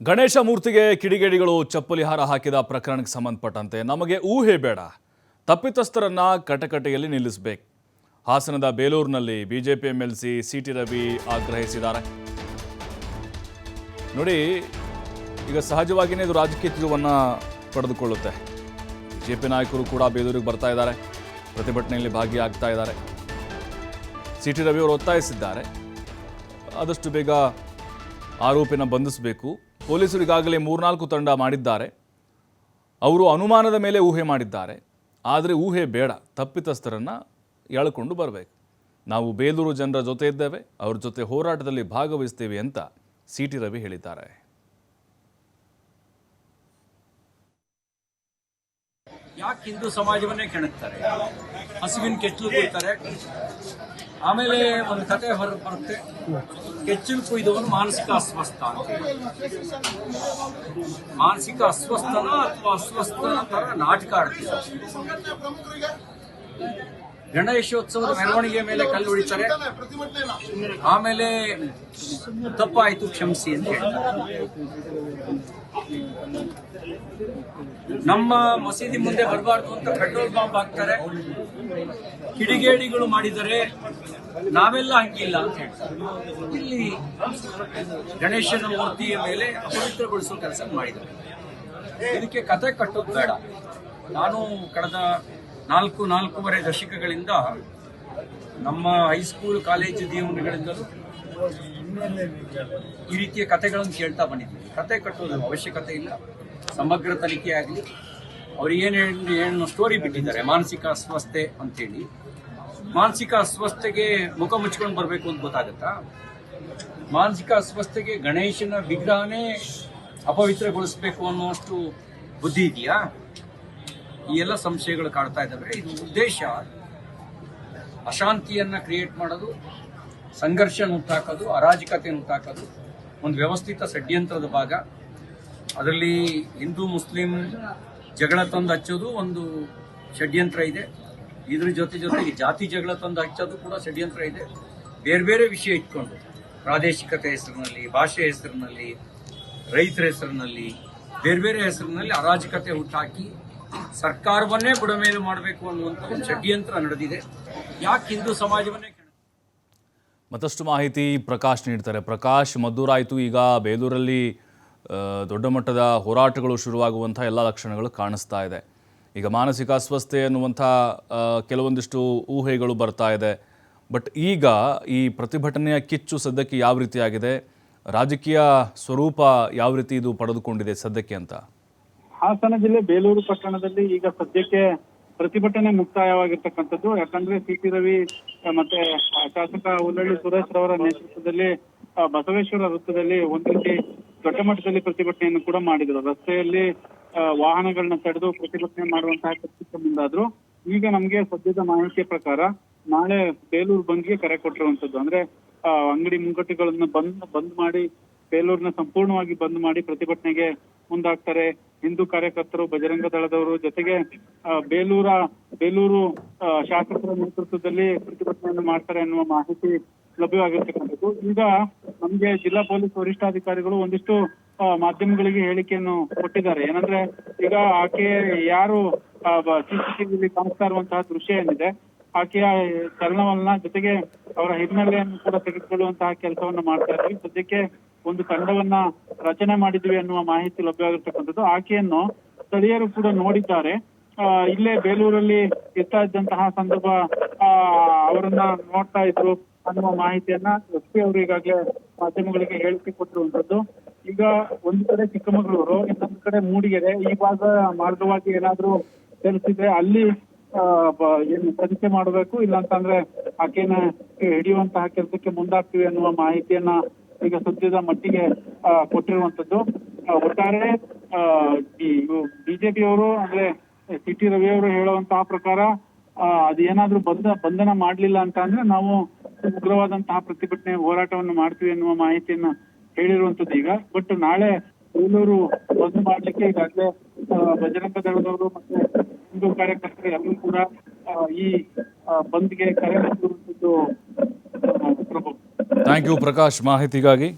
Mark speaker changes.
Speaker 1: ಗಣೇಶ ಮೂರ್ತಿಗೆ ಕಿಡಿಗೇಡಿಗಳು ಚಪ್ಪಲಿ ಹಾರ ಹಾಕಿದ ಪ್ರಕರಣಕ್ಕೆ ಸಂಬಂಧಪಟ್ಟಂತೆ ನಮಗೆ ಊಹೆ ಬೇಡ. ತಪ್ಪಿತಸ್ಥರನ್ನ ಕಟಕಟೆಯಲ್ಲಿ ನಿಲ್ಲಿಸಬೇಕು. ಹಾಸನದ ಬೇಲೂರಿನಲ್ಲಿ BJP MLC L C T Ravi ಆಗ್ರಹಿಸಿದ್ದಾರೆ. ನೋಡಿ, ಈಗ ಸಹಜವಾಗಿಯೇ ಇದು ರಾಜಕೀಯ ತಿರುವನ್ನು ಪಡೆದುಕೊಳ್ಳುತ್ತೆ. ಬಿಜೆಪಿ ನಾಯಕರು ಕೂಡ ಬೇಲೂರಿಗೆ ಬರ್ತಾ ಇದ್ದಾರೆ. ಪ್ರತಿಭಟನೆಯಲ್ಲಿ ಭಾಗಿಯಾಗ್ತಾ ಇದ್ದಾರೆ. ಸಿ ಟಿ ರವಿ ಅವರು ಒತ್ತಾಯಿಸಿದ್ದಾರೆ. ಆದಷ್ಟು ಬೇಗ ಆರೋಪಿನ ಬಂಧಿಸಬೇಕು. ಪೊಲೀಸರು ಈಗಾಗಲೇ ಮೂರ್ನಾಲ್ಕು ತಂಡ ಮಾಡಿದ್ದಾರೆ. ಅವರು ಅನುಮಾನದ ಮೇಲೆ ಊಹೆ ಮಾಡಿದ್ದಾರೆ. ಆದರೆ ಊಹೆ ಬೇಡ. ತಪ್ಪಿತಸ್ಥರನ್ನು ಎಳ್ಕೊಂಡು ಬರಬೇಕು. ನಾವು ಬೇಲೂರು ಜನರ ಜೊತೆ ಇದ್ದೇವೆ. ಅವ್ರ ಜೊತೆ ಹೋರಾಟದಲ್ಲಿ ಭಾಗವಹಿಸ್ತೇವೆ ಅಂತ ಸಿ ಟಿ ರವಿ ಹೇಳಿದ್ದಾರೆ.
Speaker 2: ಯಾಕೆ ಹಿಂದೂ ಸಮಾಜವನ್ನೇ ಕೆಣಕ್ತಾರೆ? ಹಸುವಿನ ಕೆಚ್ಚಲು ಕುಯ್ತಾರೆ. ಆಮೇಲೆ ಒಂದು ಕತೆ ಹೊರ ಬರುತ್ತೆ. ಕೆಚ್ಚಲು ಕುಯ್ದವನು ಮಾನಸಿಕ ಅಸ್ವಸ್ಥ ಮಾನಸಿಕ ಅಸ್ವಸ್ಥನ ಅಥವಾ ಅಸ್ವಸ್ಥನ ತರ ನಾಟಕ ಆಡ್ತಿದ್ದಾರೆ. ಗಣೇಶೋತ್ಸವದ ಮೆರವಣಿಗೆ ಮೇಲೆ ಕಲ್ಲು ಹೊಡಿತಾರೆ. ಆಮೇಲೆ ತಪ್ಪಾಯ್ತು ಕ್ಷಮಿಸಿ ಅಂತ ಹೇಳ್ತಾರೆ. ನಮ್ಮ ಮಸೀದಿ ಮುಂದೆ ಬರಬಾರ್ದು ಅಂತ ಪೆಟ್ರೋಲ್ ಬಾಂಬ್ ಹಾಕ್ತಾರೆ. ಕಿಡಿಗೇಡಿಗಳು ಮಾಡಿದರೆ ನಾವೆಲ್ಲ ಹಂಗಿಲ್ಲ ಅಂತ ಹೇಳ್ತಾರೆ. ಇಲ್ಲಿ ಗಣೇಶನ ಮೂರ್ತಿಯ ಮೇಲೆ ಅಪವಿತ್ರಗೊಳಿಸುವ ಕೆಲಸ ಮಾಡಿದ್ದಾರೆ. ಇದಕ್ಕೆ ಕತೆ ಕಟ್ಟೋದು ಬೇಡ. ನಾನು ಕಳೆದ ನಾಲ್ಕು, ನಾಲ್ಕೂವರೆ ದಶಕಗಳಿಂದ ನಮ್ಮ ಹೈಸ್ಕೂಲ್ ಕಾಲೇಜು ಜೀವನಗಳಿಂದಲೂ ಈ ರೀತಿಯ ಕಥೆಗಳನ್ನು ಕೇಳ್ತಾ ಬಂದಿದ್ದೀವಿ. ಕತೆ ಕಟ್ಟೋದು ಅವಶ್ಯಕತೆ ಇಲ್ಲ. ಸಮಗ್ರ ತನಿಖೆ ಆಗಲಿ. ಅವ್ರು ಏನು ಏನು ಸ್ಟೋರಿ ಬಿಟ್ಟಿದ್ದಾರೆ. ಮಾನಸಿಕ ಅಸ್ವಸ್ಥೆ ಅಂತೇಳಿ. ಮಾನಸಿಕ ಅಸ್ವಸ್ಥೆಗೆ ಮುಖ ಮುಚ್ಕೊಂಡು ಬರಬೇಕು ಅಂತ ಗೊತ್ತಾಗುತ್ತಾ? ಮಾನಸಿಕ ಅಸ್ವಸ್ಥೆಗೆ ಗಣೇಶನ ವಿಗ್ರಹನೇ ಅಪವಿತ್ರಗೊಳಿಸಬೇಕು ಅನ್ನುವಷ್ಟು ಬುದ್ಧಿ ಇದೆಯಾ? ಈ ಎಲ್ಲ ಸಂಶಯಗಳು ಕಾಡ್ತಾ ಇದ್ದಾವೆ. ಇದು ಉದ್ದೇಶ ಅಶಾಂತಿಯನ್ನು ಕ್ರಿಯೇಟ್ ಮಾಡೋದು ಸಂಘರ್ಷ ಉಂಟಾಕೋದು ಅರಾಜಕತೆ ಉಂಟಾಕೋದು, ಒಂದು ವ್ಯವಸ್ಥಿತ ಷಡ್ಯಂತ್ರದ ಭಾಗ. ಅದರಲ್ಲಿ ಹಿಂದೂ, ಮುಸ್ಲಿಂ ಜಗಳ ತಂದು ಹಚ್ಚೋದು ಒಂದು ಷಡ್ಯಂತ್ರ ಇದೆ. ಇದ್ರ ಜೊತೆ ಜೊತೆಗೆ ಜಾತಿ ಜಗಳ ತಂದು ಹಚ್ಚೋದು ಕೂಡ ಷಡ್ಯಂತ್ರ ಇದೆ. ಬೇರೆ ಬೇರೆ ವಿಷಯ ಇಟ್ಕೊಂಡು, ಪ್ರಾದೇಶಿಕತೆ ಹೆಸರಿನಲ್ಲಿ, ಭಾಷೆ ಹೆಸರಿನಲ್ಲಿ, ರೈತರ ಹೆಸರಿನಲ್ಲಿ, ಬೇರೆ ಬೇರೆ ಹೆಸರಿನಲ್ಲಿ ಅರಾಜಕತೆ ಹುಟ್ಟಾಕಿ ಸರ್ಕಾರವನ್ನೇ ಬುಡಮೇಲು ಮಾಡಬೇಕು ಅನ್ನುವಂತ ಷಡ್ಯಂತ್ರ ನಡೆದಿದೆ. ಯಾಕೆ ಹಿಂದೂ ಸಮಾಜವನ್ನೇ
Speaker 1: ಮತ್ತಷ್ಟು ಮಾಹಿತಿ ಪ್ರಕಾಶ್ ನೀಡ್ತಾರೆ. ಪ್ರಕಾಶ್ ಮದ್ದೂರಾಯಿತು ಈಗ ಬೇಲೂರಲ್ಲಿ ದೊಡ್ಡ ಮಟ್ಟದ ಹೋರಾಟಗಳು ಶುರುವಾಗುವಂಥ ಎಲ್ಲ ಲಕ್ಷಣಗಳು ಕಾಣಿಸ್ತಾ ಇದೆ. ಈಗ ಮಾನಸಿಕ ಅಸ್ವಸ್ಥೆ ಅನ್ನುವಂಥ ಕೆಲವೊಂದಿಷ್ಟು ಊಹೆಗಳು ಬರ್ತಾ ಇದೆ. ಬಟ್ ಈಗ ಈ ಪ್ರತಿಭಟನೆಯ ಕಿಚ್ಚು ಸದ್ಯಕ್ಕೆ ಯಾವ ರೀತಿಯಾಗಿದೆ? ರಾಜಕೀಯ ಸ್ವರೂಪ ಯಾವ ರೀತಿ ಇದು ಪಡೆದುಕೊಂಡಿದೆ ಸದ್ಯಕ್ಕೆ ಅಂತ?
Speaker 3: ಹಾಸನ ಜಿಲ್ಲೆ ಬೇಲೂರು ಪಟ್ಟಣದಲ್ಲಿ ಈಗ ಸದ್ಯಕ್ಕೆ ಪ್ರತಿಭಟನೆ ಮುಕ್ತಾಯವಾಗಿರ್ತಕ್ಕಂಥದ್ದು. ಯಾಕಂದ್ರೆ ಸಿ ಟಿ ರವಿ ಮತ್ತೆ ಶಾಸಕ ಹುಲ್ಲಳ್ಳಿ ಸುರೇಶ್ ರವರ ನೇತೃತ್ವದಲ್ಲಿ ಬಸವೇಶ್ವರ ವೃತ್ತದಲ್ಲಿ ಒಂದ್ ರೀತಿ ದೊಡ್ಡ ಮಟ್ಟದಲ್ಲಿ ಪ್ರತಿಭಟನೆಯನ್ನು ಕೂಡ ಮಾಡಿದ್ರು. ರಸ್ತೆಯಲ್ಲಿ ವಾಹನಗಳನ್ನ ತಡೆದು ಪ್ರತಿಭಟನೆ ಮಾಡುವಂತಹ ಕೆಲಸಕ್ಕೆ ಮುಂದಾದ್ರು. ಈಗ ನಮ್ಗೆ ಸದ್ಯದ ಮಾಹಿತಿಯ ಪ್ರಕಾರ ನಾಳೆ ಬೇಲೂರು ಬಂದ್ಗೆ ಕರೆ ಕೊಟ್ಟಿರುವಂತದ್ದು ಅಂದ್ರೆ ಅಂಗಡಿ ಮುಂಗಟ್ಟುಗಳನ್ನ ಬಂದ್ ಬಂದ್ ಮಾಡಿ, ಬೇಲೂರ್ನ ಸಂಪೂರ್ಣವಾಗಿ ಬಂದ್ ಮಾಡಿ ಪ್ರತಿಭಟನೆಗೆ ಮುಂದಾಗ್ತಾರೆ. ಹಿಂದೂ ಕಾರ್ಯಕರ್ತರು, ಬಜರಂಗ ದಳದವರು ಜೊತೆಗೆ ಬೇಲೂರ, ಬೇಲೂರು ಶಾಸಕರ ನೇತೃತ್ವದಲ್ಲಿ ಪ್ರತಿಭಟನೆಯನ್ನು ಮಾಡ್ತಾರೆ ಅನ್ನುವ ಮಾಹಿತಿ ಲಭ್ಯವಾಗಿರ್ತಕ್ಕಂಥದ್ದು. ಈಗ ನಮ್ಗೆ ಜಿಲ್ಲಾ ಪೊಲೀಸ್ ವರಿಷ್ಠಾಧಿಕಾರಿಗಳು ಒಂದಿಷ್ಟು ಮಾಧ್ಯಮಗಳಿಗೆ ಹೇಳಿಕೆಯನ್ನು ಕೊಟ್ಟಿದ್ದಾರೆ. ಏನಂದ್ರೆ, ಈಗ ಆಕೆ ಯಾರು ಸಿಸಿಟಿವಿಲಿ ಕಾಣಿಸ್ತಾ ಇರುವಂತಹ ದೃಶ್ಯ ಏನಿದೆ, ಆಕೆಯ ಚಲನವಲನ ಜೊತೆಗೆ ಅವರ ಹಿನ್ನೆಲೆಯನ್ನು ಕೂಡ ತೆಗೆದುಕೊಳ್ಳುವಂತಹ ಕೆಲಸವನ್ನು ಮಾಡ್ತಾ ಇದ್ದೀವಿ ಸದ್ಯಕ್ಕೆ ಒಂದು ತಂಡವನ್ನ ರಚನೆ ಮಾಡಿದ್ವಿ ಅನ್ನುವ ಮಾಹಿತಿ ಲಭ್ಯವಾಗಿರ್ತಕ್ಕಂಥದ್ದು ಆಕೆಯನ್ನು ಸ್ಥಳೀಯರು ಕೂಡ ನೋಡಿದ್ದಾರೆ. ಇಲ್ಲೇ ಬೇಲೂರಲ್ಲಿ ಇರ್ತಾ ಇದ್ದಂತಹ ಸಂದರ್ಭ ಅವರನ್ನ ನೋಡ್ತಾ ಇದ್ರು ಅನ್ನುವ ಮಾಹಿತಿಯನ್ನ ಎಸ್ ಪಿ ಅವರು ಈಗಾಗಲೇ ಮಾಧ್ಯಮಗಳಿಗೆ ಹೇಳಿಕೆ ಕೊಟ್ಟಿರುವಂತದ್ದು ಈಗ ಒಂದು ಕಡೆ ಚಿಕ್ಕಮಗಳೂರು, ಇನ್ನೊಂದು ಕಡೆ ಮೂಡಿಗೆರೆ, ಈ ಭಾಗ ಮಾರ್ಗವಾಗಿ ಏನಾದ್ರೂ ತಿಳಿಸಿದ್ರೆ ಅಲ್ಲಿ ಏನು ತನಿಖೆ ಮಾಡಬೇಕು, ಇಲ್ಲಾಂತಂದ್ರೆ ಆಕೆನ ಹಿಡಿಯುವಂತಹ ಕೆಲಸಕ್ಕೆ ಮುಂದಾಗ್ತೀವಿ ಅನ್ನುವ ಮಾಹಿತಿಯನ್ನ ಈಗ ಸದ್ಯದ ಮಟ್ಟಿಗೆ ಕೊಟ್ಟಿರುವಂತದ್ದು ಒಟ್ಟಾರೆ ಆ, ಈ ಬಿಜೆಪಿ ಅವರು ಅಂದ್ರೆ ಸಿ ಟಿ ರವಿ ಅವರು ಹೇಳುವಂತಹ ಪ್ರಕಾರ ಅದು ಅದೇನಾದ್ರೂ ಬಂಧ ಬಂಧನ ಮಾಡ್ಲಿಲ್ಲ ಅಂತ ಅಂದ್ರೆ ನಾವು ಉಗ್ರವಾದಂತಹ ಪ್ರತಿಭಟನೆ ಹೋರಾಟವನ್ನು ಮಾಡ್ತೀವಿ ಅನ್ನುವ ಮಾಹಿತಿಯನ್ನ ಹೇಳಿರುವಂತದ್ದು ಈಗ. ಬಟ್ ನಾಳೆ ಬೇಲೂರು ಬಂದ್ ಮಾಡ್ಲಿಕ್ಕೆ ಈಗಾಗಲೇ ಬಜರಂಗ ದಳದವರು ಮತ್ತೆ ಹಿಂದೂ ಕಾರ್ಯಕರ್ತರು ಎಲ್ಲರೂ ಕೂಡ ಈ ಬಂದ್ಗೆ ಕರೆ ನೀಡಿರುವಂತದ್ದು
Speaker 1: ಥ್ಯಾಂಕ್ ಯು ಪ್ರಕಾಶ್ ಮಾಹಿತಿಗಾಗಿ